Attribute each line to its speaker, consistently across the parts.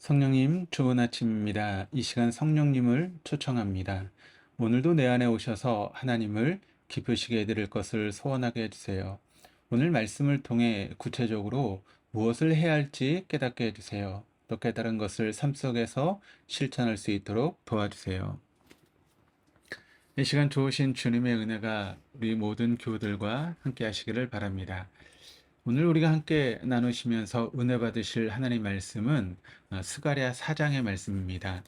Speaker 1: 성령님, 좋은 아침입니다. 이 시간 성령님을 초청합니다. 오늘도 내 안에 오셔서 하나님을 기쁘시게 해드릴 것을 소원하게 해주세요. 오늘 말씀을 통해 구체적으로 무엇을 해야 할지 깨닫게 해주세요. 또 깨달은 것을 삶 속에서 실천할 수 있도록 도와주세요. 이 시간 좋으신 주님의 은혜가 우리 모든 교우들과 함께 하시기를 바랍니다. 오늘 우리가 함께 나누시면서 은혜 받으실 하나님 말씀은 어, 스가랴 4장의 말씀입니다.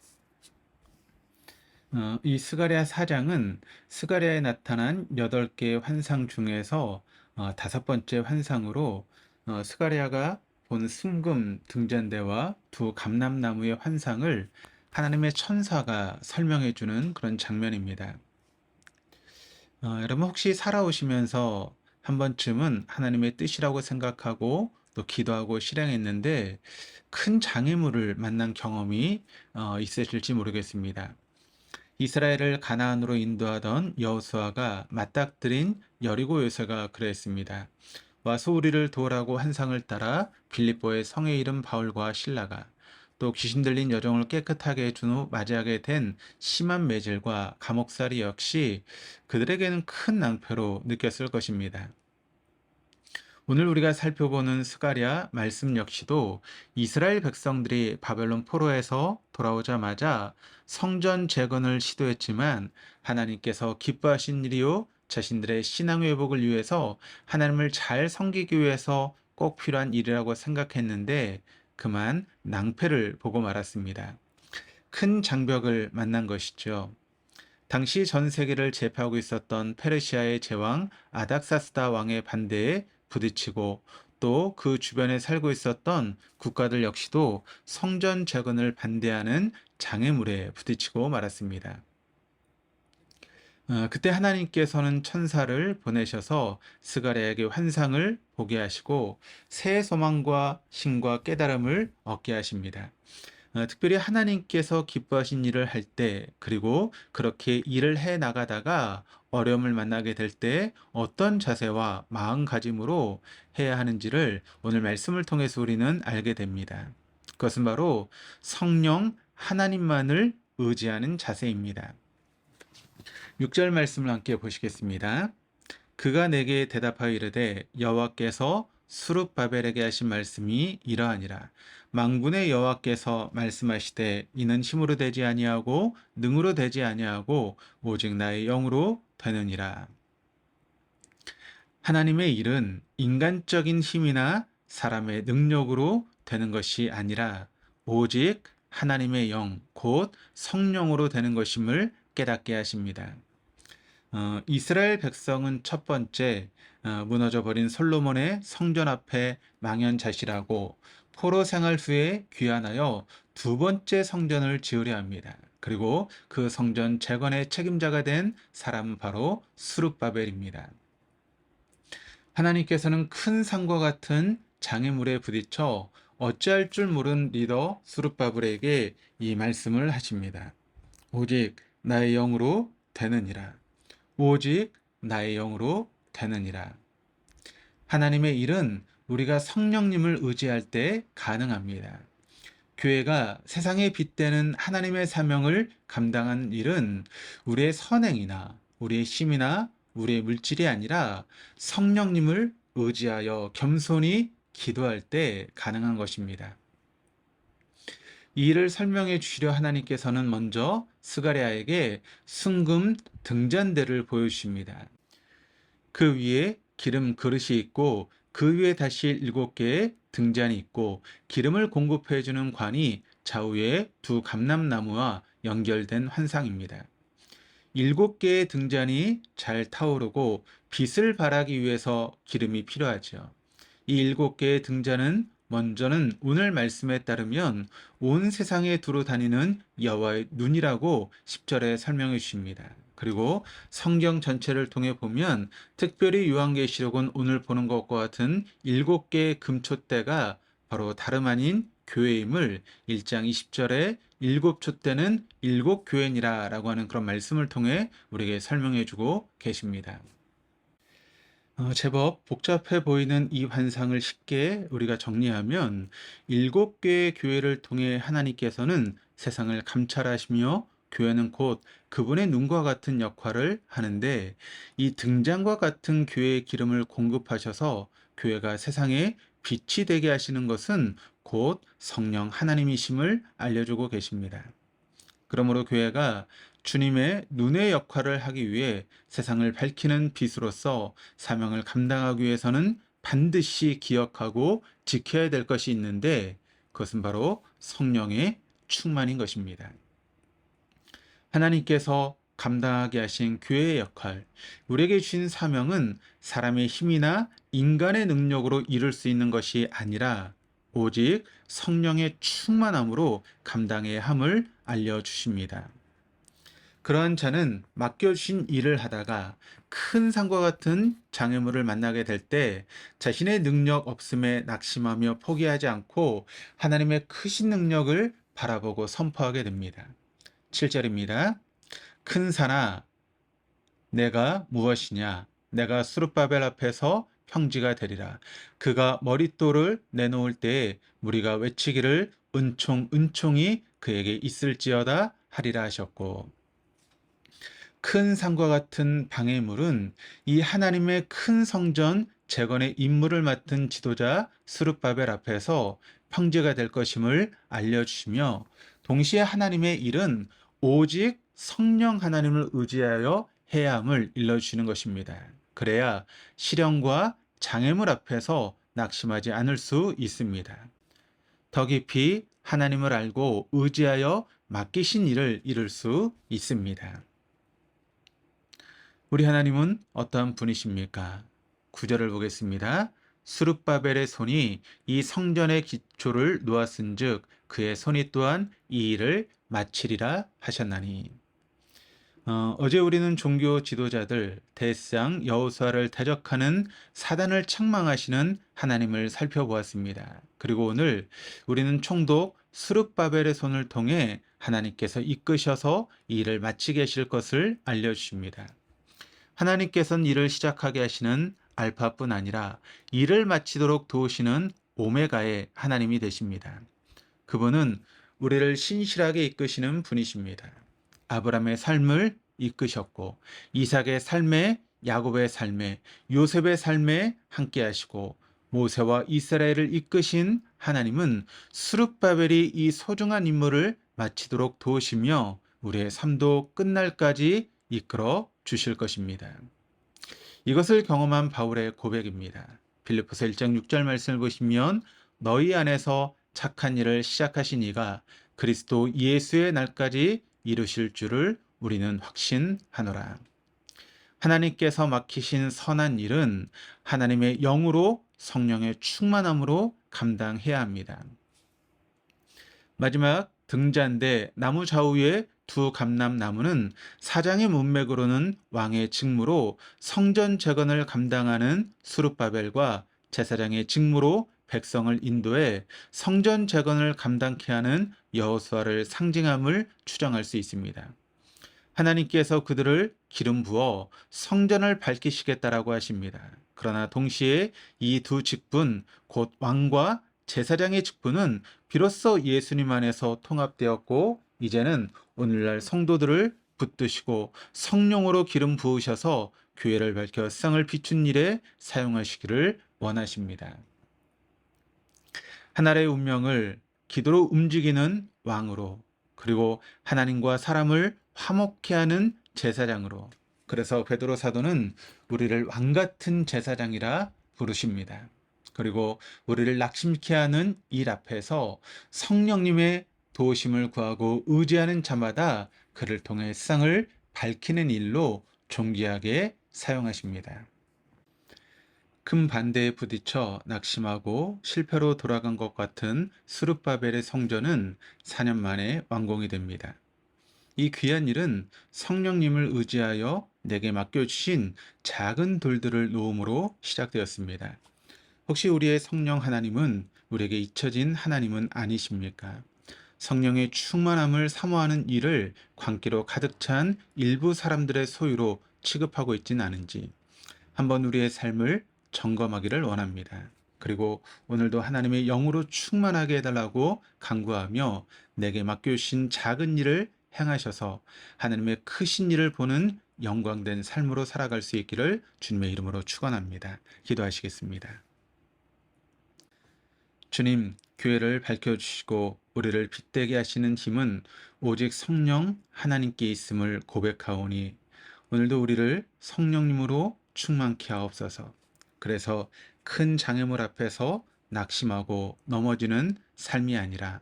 Speaker 1: 어, 이 스가랴 4장은 스가랴에 나타난 8개의 환상 중에서 어, 다섯 번째 환상으로 어, 스가랴가 본 승금 등잔대와 두 감람나무의 환상을 하나님의 천사가 설명해 주는 그런 장면입니다. 어, 여러분 혹시 살아오시면서 한 번쯤은 하나님의 뜻이라고 생각하고 또 기도하고 실행했는데 큰 장애물을 만난 경험이 어, 있으실지 모르겠습니다. 이스라엘을 가나안으로 인도하던 여호수아가 맞닥뜨린 여리고 요새가 그랬습니다. 와서 우리를 도우라고 한상을 따라 빌립보의 성의 이름 바울과 신라가 또 귀신 들린 여종을 깨끗하게 해준 후 맞이하게 된 심한 매질과 감옥살이 역시 그들에게는 큰 낭패로 느꼈을 것입니다. 오늘 우리가 살펴보는 스가랴 말씀 역시도 이스라엘 백성들이 바벨론 포로에서 돌아오자마자 성전 재건을 시도했지만 하나님께서 기뻐하신 일이요 자신들의 신앙 회복을 위해서 하나님을 잘 섬기기 위해서 꼭 필요한 일이라고 생각했는데 그만 낭패를 보고 말았습니다. 큰 장벽을 만난 것이죠. 당시 전 세계를 제패하고 있었던 페르시아의 제왕 아닥사스다 왕의 반대에 부딪히고 또 그 주변에 살고 있었던 국가들 역시도 성전 재건을 반대하는 장애물에 부딪히고 말았습니다. 어, 그때 하나님께서는 천사를 보내셔서 스가랴에게 환상을 보게 하시고 새 소망과 신과 깨달음을 얻게 하십니다. 어, 특별히 하나님께서 기뻐하신 일을 할 때, 그리고 그렇게 일을 해 나가다가 어려움을 만나게 될 때 어떤 자세와 마음가짐으로 해야 하는지를 오늘 말씀을 통해서 우리는 알게 됩니다. 그것은 바로 성령 하나님만을 의지하는 자세입니다. 6절 말씀을 함께 보시겠습니다. 그가 내게 대답하여 이르되 여호와께서 수룹바벨에게 하신 말씀이 이러하니라. 망군의 여호와께서 말씀하시되 이는 힘으로 되지 아니하고 능으로 되지 아니하고 오직 나의 영으로 되느니라. 하나님의 일은 인간적인 힘이나 사람의 능력으로 되는 것이 아니라 오직 하나님의 영, 곧 성령으로 되는 것임을 깨닫게 하십니다. 어, 이스라엘 백성은 첫 번째 어, 무너져 버린 솔로몬의 성전 앞에 망연자실하고 포로 생활 후에 귀환하여 두 번째 성전을 지으려 합니다. 그리고 그 성전 재건의 책임자가 된 사람은 바로 수룹바벨입니다. 하나님께서는 큰 산과 같은 장애물에 부딪혀 어찌할 줄 모른 리더 수룹바벨에게 이 말씀을 하십니다. 오직 나의 영으로 되느니라. 오직 나의 영으로 되느니라. 하나님의 일은 우리가 성령님을 의지할 때 가능합니다. 교회가 세상에 빗대는 하나님의 사명을 감당한 일은 우리의 선행이나 우리의 힘이나 우리의 물질이 아니라 성령님을 의지하여 겸손히 기도할 때 가능한 것입니다. 이 일을 설명해 주시려 하나님께서는 먼저 스가랴에게 순금 등잔대를 보여주십니다. 그 위에 기름 그릇이 있고 그 위에 다시 일곱 개의 등잔이 있고 기름을 공급해 주는 관이 좌우에 두 감람나무와 연결된 환상입니다. 일곱 개의 등잔이 잘 타오르고 빛을 발하기 위해서 기름이 필요하죠. 이 일곱 개의 등잔은 먼저는 오늘 말씀에 따르면 온 세상에 두루 다니는 여호와의 눈이라고 10절에 설명해 주십니다. 그리고 성경 전체를 통해 보면 특별히 요한계시록은 오늘 보는 것과 같은 일곱 개의 금촛대가 바로 다름 아닌 교회임을 1장 20절에 일곱 촛대는 일곱 교회니라 라고 하는 그런 말씀을 통해 우리에게 설명해 주고 계십니다. 어, 제법 복잡해 보이는 이 환상을 쉽게 우리가 정리하면 일곱 개의 교회를 통해 하나님께서는 세상을 감찰하시며 교회는 곧 그분의 눈과 같은 역할을 하는데 이 등잔과 같은 교회의 기름을 공급하셔서 교회가 세상에 빛이 되게 하시는 것은 곧 성령 하나님이심을 알려주고 계십니다. 그러므로 교회가 주님의 눈의 역할을 하기 위해 세상을 밝히는 빛으로서 사명을 감당하기 위해서는 반드시 기억하고 지켜야 될 것이 있는데 그것은 바로 성령의 충만인 것입니다. 하나님께서 감당하게 하신 교회의 역할, 우리에게 주신 사명은 사람의 힘이나 인간의 능력으로 이룰 수 있는 것이 아니라 오직 성령의 충만함으로 감당해야 함을 알려주십니다. 그러한 자는 맡겨주신 일을 하다가 큰 산과 같은 장애물을 만나게 될 때 자신의 능력 없음에 낙심하며 포기하지 않고 하나님의 크신 능력을 바라보고 선포하게 됩니다. 7절입니다. 큰 산아, 내가 무엇이냐? 내가 수르바벨 앞에서 평지가 되리라. 그가 머릿돌을 내놓을 때에 무리가 외치기를 은총 은총이 그에게 있을지어다 하리라 하셨고 큰 산과 같은 방해물은 이 하나님의 큰 성전 재건의 임무를 맡은 지도자 스룹바벨 앞에서 평지가 될 것임을 알려주시며 동시에 하나님의 일은 오직 성령 하나님을 의지하여 해야 함을 일러주시는 것입니다. 그래야 시련과 장애물 앞에서 낙심하지 않을 수 있습니다. 더 깊이 하나님을 알고 의지하여 맡기신 일을 이룰 수 있습니다. 우리 하나님은 어떠한 분이십니까? 구절을 보겠습니다. 수룹바벨의 손이 이 성전의 기초를 놓았은즉 그의 손이 또한 이 일을 마치리라 하셨나니. 어, 어제 우리는 종교 지도자들 대상 여호수아를 대적하는 사단을 책망하시는 하나님을 살펴보았습니다. 그리고 오늘 우리는 총독 스룹바벨의 손을 통해 하나님께서 이끄셔서 이 일을 마치게 하실 것을 알려주십니다. 하나님께서는 일을 시작하게 하시는 알파뿐 아니라 일을 마치도록 도우시는 오메가의 하나님이 되십니다. 그분은 우리를 신실하게 이끄시는 분이십니다. 아브라함의 삶을 이끄셨고 이삭의 삶에 야곱의 삶에 요셉의 삶에 함께 하시고 모세와 이스라엘을 이끄신 하나님은 수룹바벨이 이 소중한 임무를 마치도록 도우시며 우리의 삶도 끝날까지 이끌어 주실 것입니다. 이것을 경험한 바울의 고백입니다. 빌립보서 1장 6절 말씀을 보시면 너희 안에서 착한 일을 시작하신 이가 그리스도 예수의 날까지 이루실 줄을 우리는 확신하노라. 하나님께서 맡기신 선한 일은 하나님의 영으로 성령의 충만함으로 감당해야 합니다. 마지막 등잔대 나무 좌우에 두 감람나무는 사장의 문맥으로는 왕의 직무로 성전 재건을 감당하는 수룹바벨과 제사장의 직무로 백성을 인도해 성전 재건을 감당케 하는 여호수아를 상징함을 추정할 수 있습니다. 하나님께서 그들을 기름 부어 성전을 밝히시겠다라고 하십니다. 그러나 동시에 이 두 직분, 곧 왕과 제사장의 직분은 비로소 예수님 안에서 통합되었고 이제는 오늘날 성도들을 붙드시고 성령으로 기름 부으셔서 교회를 밝혀 세상을 비춘 일에 사용하시기를 원하십니다. 하나의 운명을 기도로 움직이는 왕으로 그리고 하나님과 사람을 화목케 하는 제사장으로 그래서 베드로 사도는 우리를 왕 같은 제사장이라 부르십니다. 그리고 우리를 낙심케 하는 일 앞에서 성령님의 도우심을 구하고 의지하는 자마다 그를 통해 세상을 밝히는 일로 존귀하게 사용하십니다. 큰 반대에 부딪혀 낙심하고 실패로 돌아간 것 같은 스룹바벨의 성전은 4년 만에 완공이 됩니다. 이 귀한 일은 성령님을 의지하여 내게 맡겨주신 작은 돌들을 놓음으로 시작되었습니다. 혹시 우리의 성령 하나님은 우리에게 잊혀진 하나님은 아니십니까? 성령의 충만함을 사모하는 일을 광기로 가득 찬 일부 사람들의 소유로 취급하고 있지는 않은지 한번 우리의 삶을 점검하기를 원합니다. 그리고 오늘도 하나님의 영으로 충만하게 해달라고 간구하며 내게 맡겨주신 작은 일을 행하셔서 하나님의 크신 일을 보는 영광된 삶으로 살아갈 수 있기를 주님의 이름으로 축원합니다. 기도하시겠습니다. 주님, 교회를 밝혀주시고 우리를 빛되게 하시는 힘은 오직 성령 하나님께 있음을 고백하오니 오늘도 우리를 성령님으로 충만케 하옵소서. 그래서 큰 장애물 앞에서 낙심하고 넘어지는 삶이 아니라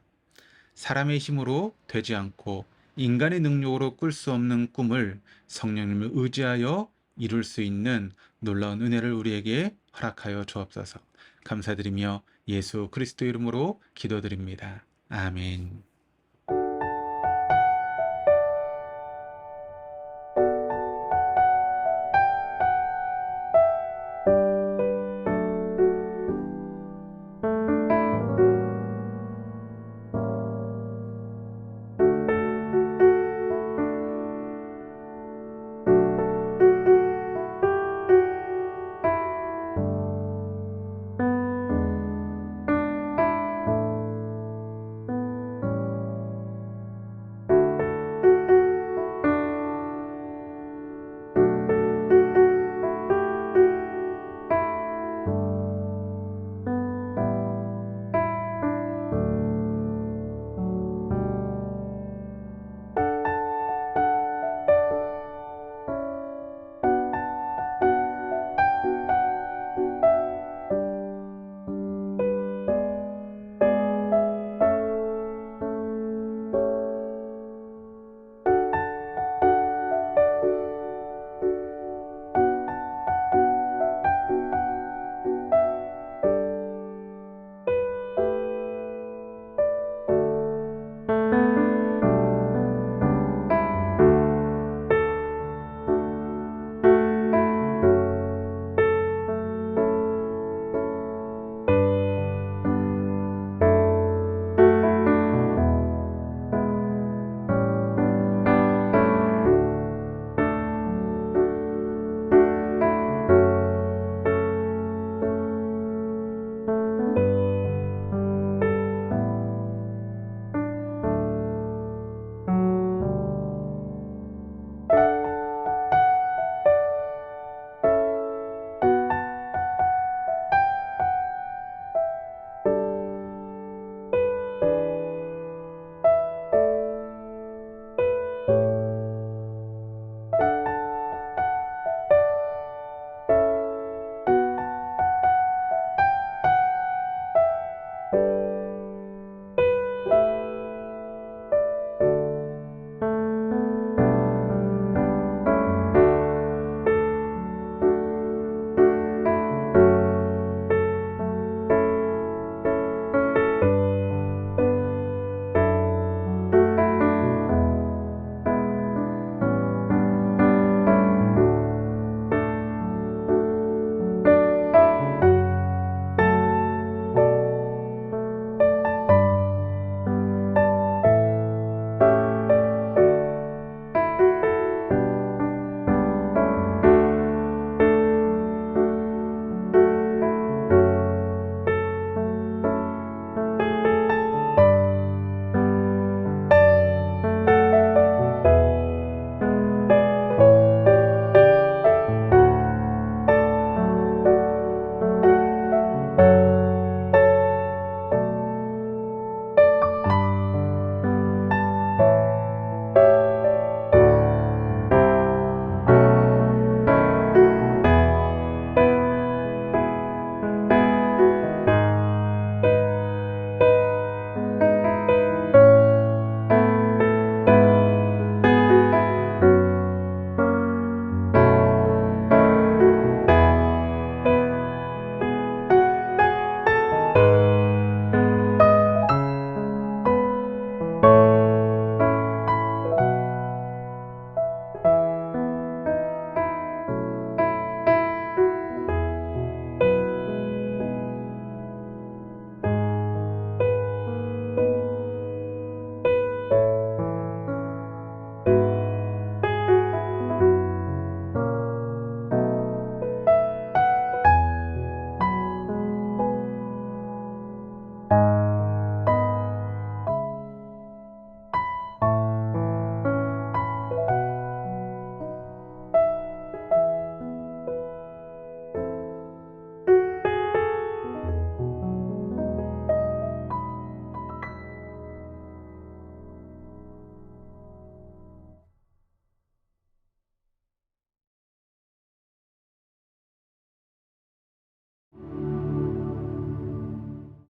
Speaker 1: 사람의 힘으로 되지 않고 인간의 능력으로 꿀 수 없는 꿈을 성령님을 의지하여 이룰 수 있는 놀라운 은혜를 우리에게 허락하여 주옵소서. 감사드리며 예수 그리스도 이름으로 기도드립니다. 아멘.